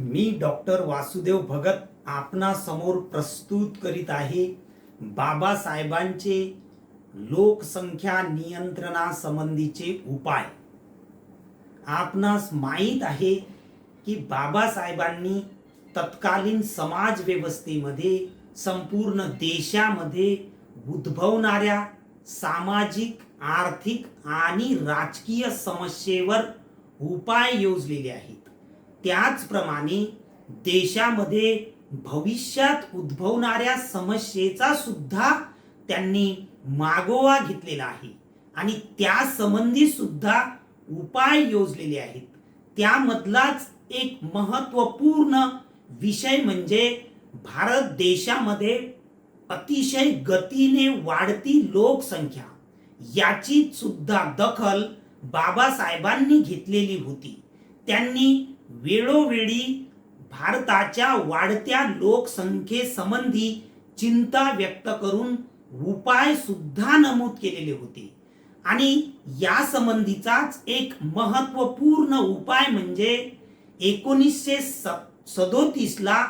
मी doctor Vasudev Bhagat आपणासमोर प्रस्तुत करीत आहे. बाबासाहेबांचे लोकसंख्या नियंत्रणासंबंधीचे उपाय. आपणास माहीत आहे की बाबासाहेबांनी तत्कालीन समाज व्यवस्थेमध्ये संपूर्ण देशामध्ये उद्भवणाऱ्या सामाजिक आर्थिक आणि राजकीय समस्येवर उपाय योजलेले आहेत. त्याचप्रमाणे देशामध्ये भविष्यात उद्भवणाऱ्या समस्येचा सुद्धा त्यांनी मागोवा घेतलेला आहे. आणि त्या संबंधी सुद्धा उपाय योजलेले आहेत. त्यामधलाच एक महत्त्वपूर्ण विषय म्हणजे भारत देशामध्ये अतिशय गतीने वाढती लोकसंख्या याची सुद्धा दखल बाबासाहेबांनी घेतलेली होती. त्यांनी वेळोवेळी भारताच्या वाढत्या लोकसंख्येसंबंधी चिंता व्यक्त करून उपाय सुद्धा नमूद केलेले होते. आणि या संबंधीचाच एक महत्त्वपूर्ण उपाय म्हणजे एकोणीसशे सदोतीसला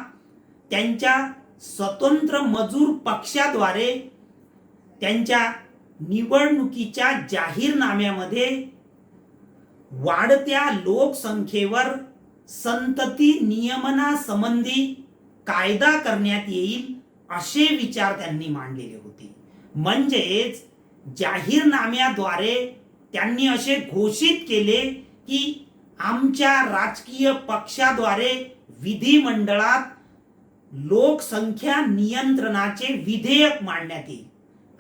त्यांच्या स्वतंत्र मजूर पक्षाद्वारे त्यांच्या निवडणुकीच्या जाहीरनाम्यामध्ये वाढत्या लोकसंख्येवर संतती नियमनासंबंधी कायदा करण्यात येईल असे विचार त्यांनी मांडलेले होते. म्हणजेच जाहीरनाम्याद्वारे त्यांनी असे घोषित केले की आमच्या राजकीय पक्षाद्वारे विधिमंडळात लोकसंख्या नियंत्रणाचे विधेयक मांडण्यात येईल.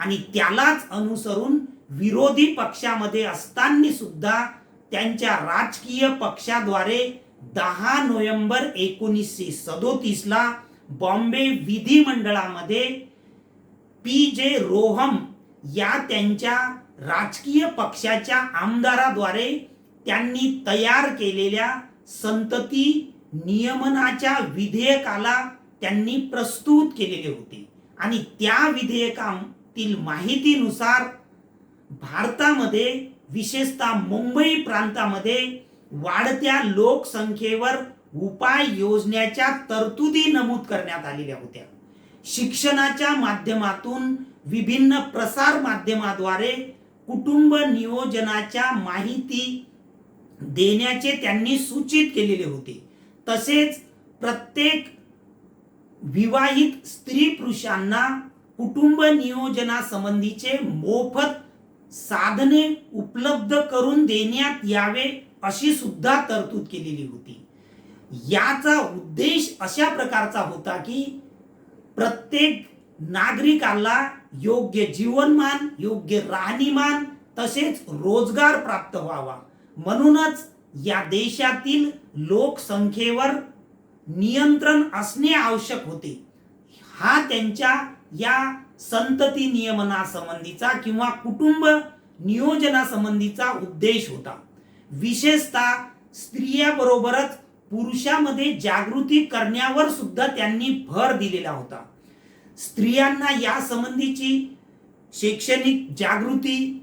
आणि त्यालाच अनुसरून विरोधी पक्षामध्ये असताना सुद्धा त्यांच्या राजकीय पक्षाद्वारे दहा नोव्हेंबर एकोणीसशे सदोतीसला बॉम्बे विधिमंडळामध्ये पी जे रोहम या त्यांच्या राजकीय पक्षाच्या आमदाराद्वारे त्यांनी तयार केलेल्या संतती नियमनाच्या विधेयकाला त्यांनी प्रस्तुत केलेले होते. आणि त्या विधेयकातील माहितीनुसार भारतामध्ये विशेषतः मुंबई प्रांतामध्ये वाढत्या लोकसंख्येवर उपाय योजण्याच्या तरतुदी नमूद करण्यात आलेल्या होत्या. शिक्षणाच्या माध्यमातून विभिन्न प्रसार माध्यमाद्वारे कुटुंब नियोजनाच्या माहिती देण्याचे त्यांनी सूचित केलेले होते. तसेच प्रत्येक विवाहित स्त्री पुरुषांना कुटुंब नियोजनासंबंधीचे मोफत साधने उपलब्ध करून देण्यात यावे अशी सुद्धा तरतूद केलेली होती. याचा उद्देश अशा प्रकारचा होता की प्रत्येक नागरिकाला योग्य जीवनमान योग्य राहणीमान तसेच रोजगार प्राप्त व्हावा. म्हणूनच या देशातील लोकसंख्येवर नियंत्रण असणे आवश्यक होते. हा त्यांच्या या संतती नियमनासंबंधीचा किंवा कुटुंब नियोजनासंबंधीचा उद्देश होता. विशेषतः स्त्रियाबरोबरच पुरुषामध्ये जागृती करण्यावर सुद्धा त्यांनी भर दिलेला होता. स्त्रियांना या संबंधीची शैक्षणिक जागृती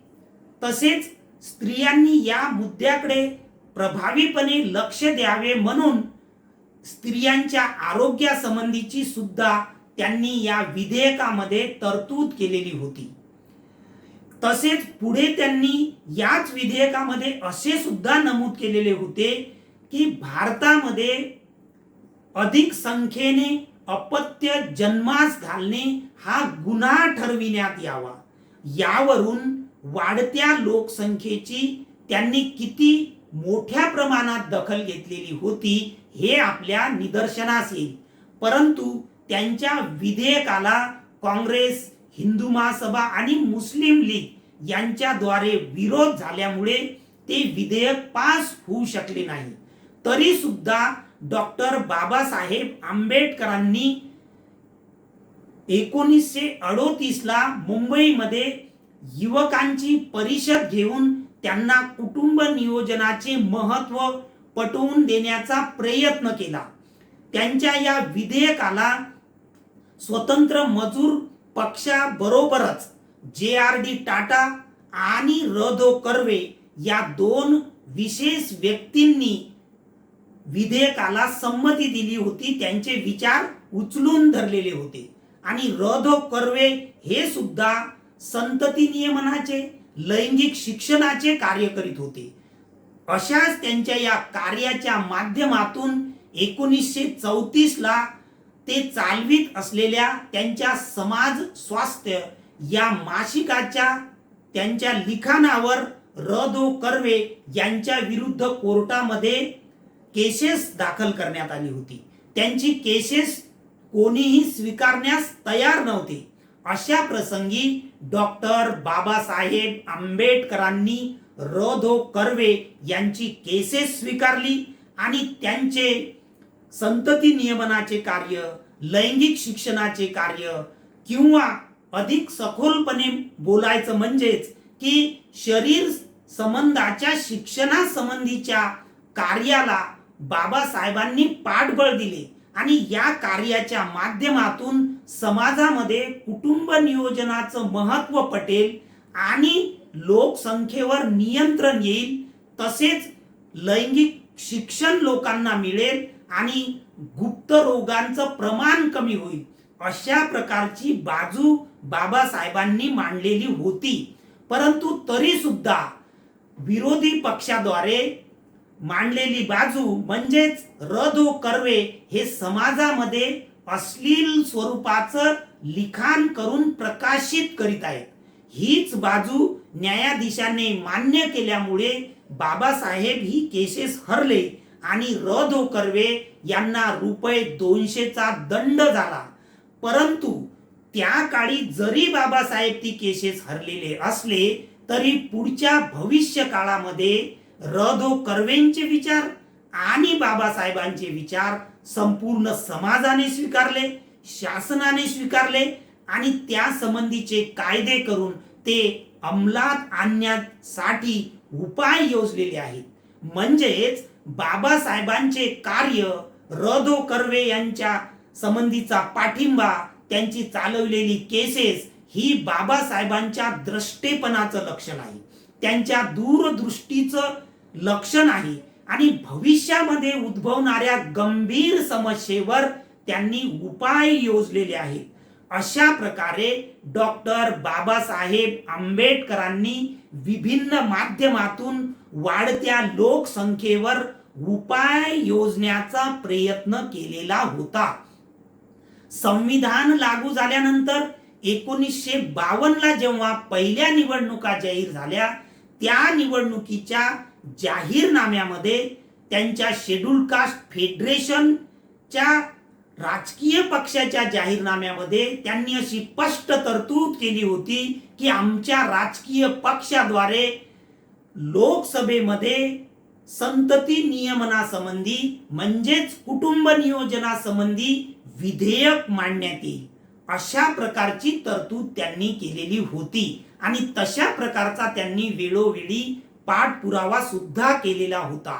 तसेच स्त्रियांनी या मुद्द्याकडे प्रभावीपणे लक्ष द्यावे म्हणून स्त्रियांच्या आरोग्यासंबंधीची सुद्धा त्यांनी या विधेयकामध्ये तरतूद केलेली होती. तसेच पुढे त्यांनी याच विधेयकामध्ये असे सुद्धा नमूद केलेले होते की भारतामध्ये अधिक संख्येने अपत्य जन्मास घालणे हा गुन्हा ठरविण्यात यावा. यावरून वाढत्या लोकसंख्येची त्यांनी किती मोठ्या प्रमाणात दखल घेतलेली होती हे आपल्या निदर्शनास येईल. परंतु त्यांच्या विधेयकाला काँग्रेस हिंदू महासभा आणि मुस्लिम लीग यांच्याद्वारे विरोध झाल्यामुळे ते विधेयक पास होऊ शकले नाही. तरी सुद्धा डॉक्टर बाबासाहेब आंबेडकरांनी एकोणीसशे अडोतीस ला मुंबईमध्ये युवकांची परिषद घेऊन त्यांना कुटुंब नियोजनाचे महत्त्व पटवून देण्याचा प्रयत्न केला. त्यांच्या या विधेयकाला स्वतंत्र मजूर पक्षाबरोबरच जे आर डी टाटा आणि रधो कर्वे या दोन विशेष व्यक्तींनी विधेयकाला संमती दिली होती त्यांचे विचार उचलून धरलेले होते. आणि रधो कर्वे हे सुद्धा संतती नियमनाचे लैंगिक शिक्षणाचे कार्य करीत होते. अशाच त्यांच्या या कार्याच्या माध्यमातून एकोणीसशे चौतीस ला ते चालवित असलेल्या त्यांच्या समाज स्वास्थ्य या मासिकाच्या त्यांच्या लिखाणावर र दो कर्वे यांच्या विरुद्ध कोर्टामध्ये केसेस दाखल करण्यात आली होती. त्यांची केसेस कोणीही स्वीकारण्यास तयार नव्हते. अशा प्रसंगी डॉक्टर बाबासाहेब आंबेडकरांनी र धो कर्वे यांची केसेस स्वीकारली आणि त्यांचे संतती नियमनाचे कार्य लैंगिक शिक्षणाचे कार्य किंवा अधिक सखोलपणे बोलायचं म्हणजेच की शरीर संबंधाच्या शिक्षणासंबंधीच्या कार्याला बाबासाहेबांनी पाठबळ दिले आणि या कार्याच्या माध्यमातून समाजामध्ये कुटुंब नियोजनाचं महत्त्व पटेल आणि लोकसंख्येवर नियंत्रण येईल तसेच लैंगिक शिक्षण लोकांना मिळेल आणि गुप्त रोगांचं प्रमाण कमी होईल अशा प्रकारची बाजू बाबासाहेबांनी मांडलेली होती. परंतु तरी सुद्धा विरोधी पक्षाद्वारे मांडलेली बाजू म्हणजेच रदो कर्वे हे समाजामध्ये अश्लील स्वरूपाचं लिखाण करून प्रकाशित करीत आहेत. हीच बाजू न्यायाधीशाने मान्य केल्यामुळे बाबासाहेब ही केसेस हरले. आणि र धो कर्वे यांना रुपये दोनशेचा दंड झाला. परंतु त्या काळी जरी बाबासाहेब ती केसेस हरलेले असले तरी पुढच्या भविष्य काळामध्ये र धो कर्वेंचे विचार आणि बाबासाहेबांचे विचार संपूर्ण समाजाने स्वीकारले शासनाने स्वीकारले आणि त्या संबंधीचे कायदे करून ते अंमलात आणण्यासाठी उपाय योजलेले आहेत. म्हणजेच बाबासाहेबांचे कार्य रधो कर्वे यांच्या संबंधीचा पाठिंबा त्यांची चालवलेली केसेस ही बाबासाहेबांच्या द्रष्टेपणाचं लक्षण आहे. त्यांच्या दूरदृष्टीचं लक्षण आहे आणि भविष्यामध्ये उद्भवणाऱ्या गंभीर समस्येवर त्यांनी उपाय योजलेले आहेत. अशा प्रकारे डॉक्टर बाबासाहेब आंबेडकरांनी विभिन्न माध्यमातून वाढत्या लोकसंख्येवर उपाय योजण्याचा प्रयत्न केलेला होता. संविधान लागू झाल्यानंतर एकोणीसशे बावनला जेव्हा पहिल्या निवडणुका जाहीर झाल्या त्या निवडणुकीच्या जाहीरनाम्यामध्ये त्यांच्या शेड्यूल कास्ट फेडरेशनच्या राजकीय पक्षाच्या जाहीरनाम्यामध्ये त्यांनी अशी स्पष्ट तरतूद केली होती की आमच्या राजकीय पक्षाद्वारे लोकसभेमध्ये संतती नियमनासंबंधी म्हणजेच कुटुंब नियोजनासंबंधी विधेयक मांडण्यात येईल. अशा प्रकारची तरतूद त्यांनी केलेली होती आणि तशा प्रकारचा त्यांनी वेळोवेळी पाठपुरावा सुद्धा केलेला होता.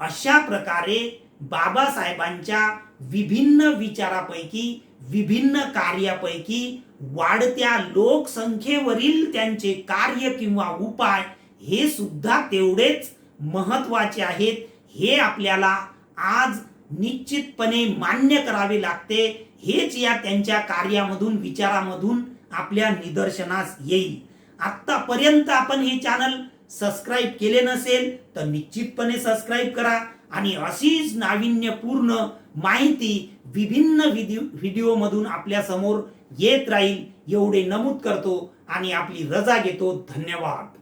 अशा प्रकारे बाबासाहेबांच्या विभिन्न विचारापैकी विभिन्न कार्यापैकी वाढत्या लोकसंख्येवरील त्यांचे कार्य किंवा उपाय हे सुद्धा तेवढेच महत्त्वाचे आहेत हे आपल्याला आज निश्चितपणे मान्य करावे लागते. हेच या त्यांच्या कार्यामधून विचारामधून आपल्या निदर्शनास येईल. आत्तापर्यंत आपण हे चॅनल सबस्क्राईब केले नसेल तर निश्चितपणे सबस्क्राईब करा आणि अशीच नाविन्यपूर्ण माहिती विभिन्न व्हिडिओ व्हिडिओमधून आपल्यासमोर येत राहील. एवढे नमूद करतो आणि आपली रजा घेतो. धन्यवाद.